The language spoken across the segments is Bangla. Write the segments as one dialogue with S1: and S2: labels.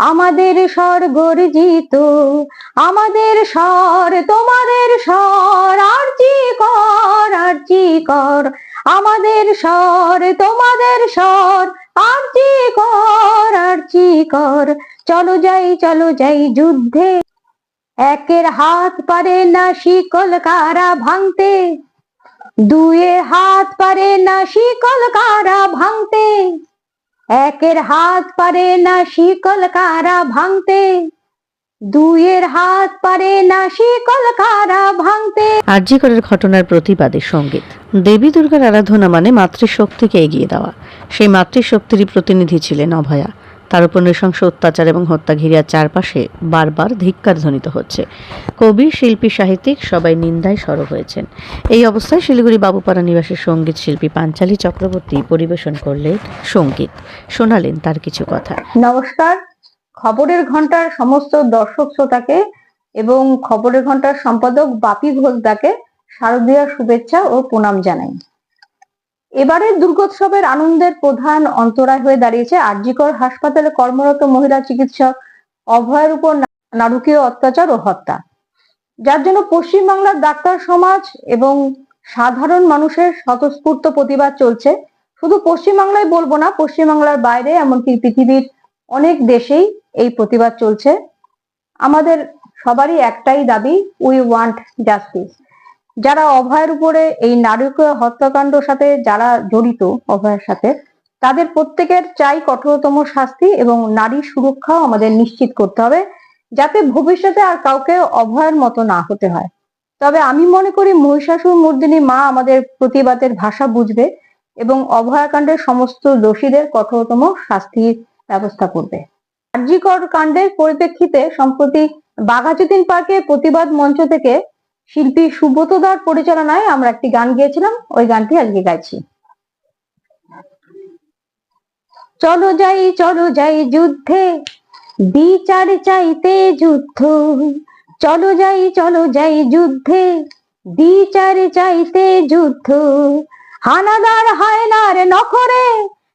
S1: আমাদের স্বর গর্জিত, আমাদের স্বর, তোমাদের স্বর আরজি কর আরজি কর? আমাদের স্বর, তোমাদের স্বর আরজি কর আরজি কর? চলো যাই চলো যাই যুদ্ধে। একের হাত পারে না শিকল কারা ভাঙতে দুয়ের হাত পারে না শিকল কারা ভাঙতে। একের হাত পারে না শিকল কারা ভাঙতে, দুইয়ের হাত পারে না শিকল কারা ভাঙতে।
S2: আর্যিকরের ঘটনার প্রতিবাদে সংগীত দেবী দুর্গার আরাধনা মানে মাতৃশক্তিকে এগিয়ে দেওয়া। সেই মাতৃশক্তিরই প্রতিনিধি ছিলেন অভয়া। তার উপর নৃশংস অত্যাচার এবং হত্যা ঘিরিয়ার চারপাশে বারবার ধিক্কার ধ্বনিত হচ্ছে। কবি, শিল্পী, সাহিত্যিক সবাই নিন্দায় সরব হয়েছেন। এই অবস্থায় শিলিগুড়ি বাবুপাড়া নিবাসের সংগীত শিল্পী পাঞ্চালী চক্রবর্তী পরিবেশন করলেন সংগীত। শোনালেন তার কিছু কথা।
S1: নমস্কার। খবরের ঘণ্টার সমস্ত দর্শক শ্রোতাকে এবং খবরের ঘণ্টার সম্পাদক বাপি ঘোষদাকে শারদীয় শুভেচ্ছা ও প্রণাম জানাই। এবারের দুর্গোৎসবের আনন্দের প্রধান অন্তরায় হয়ে দাঁড়িয়েছে আরজিকর হাসপাতালে কর্মরত মহিলা চিকিৎসক অভয়ের উপর নারকীয় অত্যাচার ও হত্যা। যার জন্য পশ্চিমবাংলার ডাক্তার সমাজ এবং সাধারণ মানুষের স্বতঃস্ফূর্ত প্রতিবাদ চলছে। শুধু পশ্চিমবাংলায় বলব না, পশ্চিমবাংলার বাইরে এমনকি পৃথিবীর অনেক দেশেই এই প্রতিবাদ চলছে। আমাদের সবারই একটাই দাবি উই ওয়ান্ট জাস্টিস যারা অভয়ের উপরে এই নারকীয় হত্যাকাণ্ড সাথে যারা জড়িত অভয়ের সাথে, তাদের প্রত্যেকের চাই কঠোরতম শাস্তি এবং নারী সুরক্ষাও আমাদের নিশ্চিত করতে হবে যাতে ভবিষ্যতে আর কাউকে অভয়ের মতো না হতে হয়। তবে আমি মনে করি মহিষাসুর মর্দিনী মা আমাদের প্রতিবাদের ভাষা বুঝবে এবং অভয়াকাণ্ডের সমস্ত দোষীদের কঠোরতম শাস্তির ব্যবস্থা করবে। আরজিকর কাণ্ডের পরিপ্রেক্ষিতে সম্প্রতি বাঘাযতীন পার্কে প্রতিবাদ মঞ্চ থেকে শিল্পী সুব্রতদার পরিচালনায় আমরা একটি গান গিয়েছিলাম, ওই গানটি আজকে গাইছি। চলো যাই চলো যাই যুদ্ধে, বিচার চাইতে যুদ্ধ। চলো যাই চলো যাই যুদ্ধে, বিচার চাইতে যুদ্ধ। হানাদার হায়নার নখরে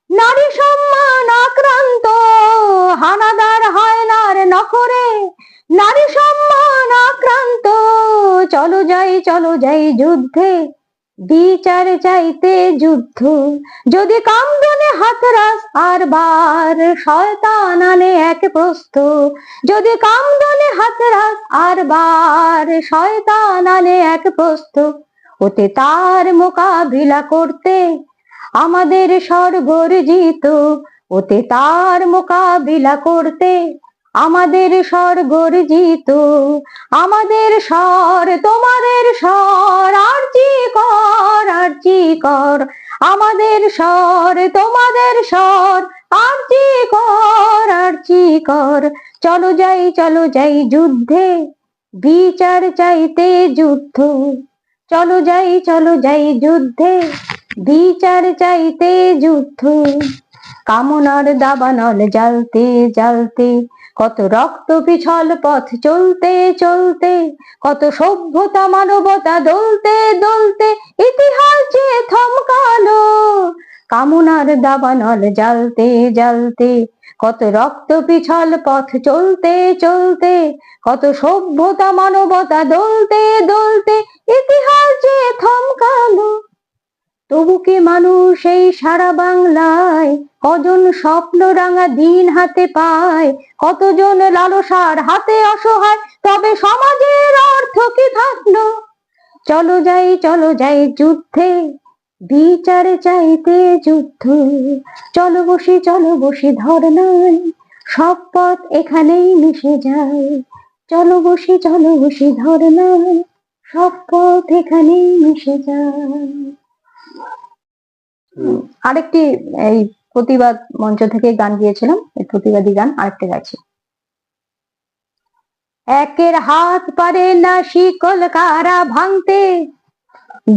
S1: নারী সম্মান আক্রান্ত যাই যুদ্ধে, বিচার চাইতে যুদ্ধ। যদি কামদনে হাতরাস আর বার শয়তান আনে এক প্রস্থ। যদি কামদনে হাতরাস আর বার শয়তান আনে এক প্রস্থ। ওতে তার মোকাবিলা করতে আমাদের স্বর্গর্জিত ওতে তার মোকাবিলা করতে আমাদের স্বর্গর্জিত আমাদের স্বর, তোমাদের স্বর আরজি কর আরজি কর? আমাদের স্বর, তোমাদের স্বর আরজি কর আরজি কর? চলো যাই চলো যাই যুদ্ধে, বিচার চাইতে যুদ্ধ। চলো যাই চলো যাই যুদ্ধে, বিচার চাইতে যুদ্ধ। কামনার দাবানল জ্বালতে জ্বালতে কত রক্ত পিছল পথ চলতে চলতে, কত সভ্যতা মানবতা দলতে দলতে, ইতিহাস যে থমকালো, কামনার দাবানল জ্বালতে জ্বালতে, কত রক্ত পিছল পথ চলতে চলতে, কত সভ্যতা মানবতা দলতে দলতে, ইতিহাস যে থমকালো। তবু কি মানুষ এই সারা বাংলায়? কজন স্বপ্ন রাঙা দিন হাতে পায়? কতজন লালসার হাতে অসহায়? তবে সমাজের অর্থ কি থাকল চলো যাই চলো যাই যুদ্ধে। বিচার চাইতে যুদ্ধ। চলো বসি চলো বসি ধর্নায়। সব পথ এখানেই মিশে যায়। চলো বসি চলো বসি ধর্নায়। সব পথ এখানেই মিশে যায়। আরেকটি, এই প্রতিবাদ মঞ্চ থেকে গান গিয়েছিলাম, এই প্রতিবাদী গান আরেকটা গাইছি। একের হাত পারে না শিকল কারা ভাঙতে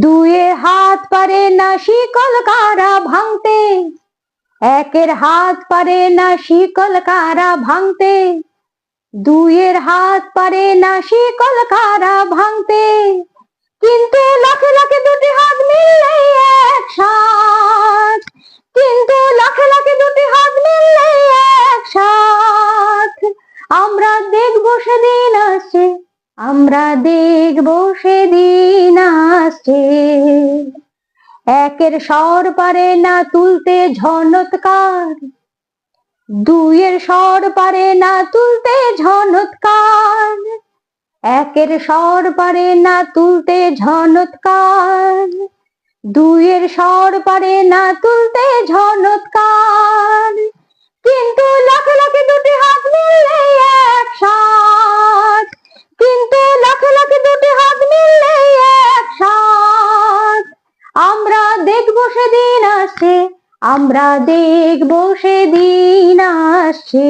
S1: দুয়ের হাত পারে না শিকল কারা ভাঙতে, একের হাত পারে না শিকল কারা ভাঙতে, দুয়ের হাত পারে না শিকল কারা ভাঙতে কিন্তু লাখে লাখে দুটি হাত মিললে একসাথ। কিন্তু লাখে লাখে দুটি হাত মিললে একসাথ। আমরা দেখব সেদিন আসছে, আমরা দেখব সেদিন আসছে। একের স্বর পারে না তুলতে ঝনৎকার, দুইয়ের স্বর পারে না তুলতে ঝনৎকার। একের স্বর পারে না তুলতে ঝনৎকার। দুইয়ের স্বর পারে না তুলতে ঝনৎকার। কিন্তু লাখে লাখে দুটি হাত মিললে একসাথ কিন্তু লাখে লাখে দুটি হাত মিললে একসাথ আমরা দেখব সেদিন আসছে, আমরা দেখব সেদিন আসছে।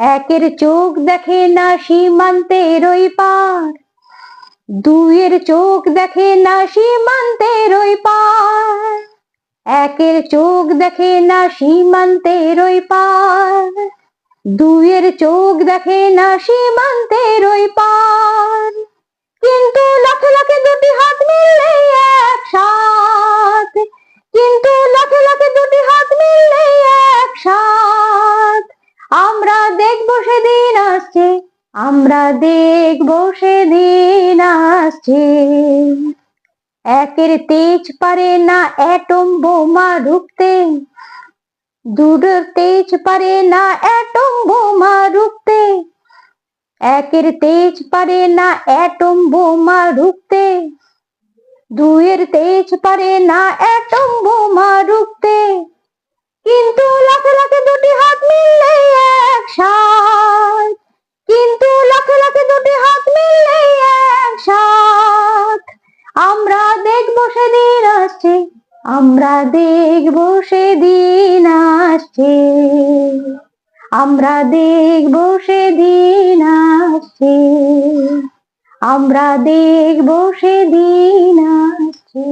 S1: একের চোখ দেখে না সীমান্তের ওই পার। দুইয়ের চোখ দেখে না সীমান্তের ওই পার। একের চোখ দেখে না সীমান্তের ওই পার। দুইয়ের চোখ দেখে না সীমান্তের আসছে আমরা দেখব সেদিন আসছে। একের তেজ পারে না অ্যাটম বোমা রুখতে। দুটোর তেজ পারে না অ্যাটম বোমা রুখতে। একের তেজ পারে না অ্যাটম বোমা রুখতে। দুইয়ের তেজ পারে না অ্যাটম বোমা রুখতে। কিন্তু লাখে লাখে দুটি আসছে। আমরা দেখব সেদিন আসছে। আমরা দেখব সেদিন আসছে।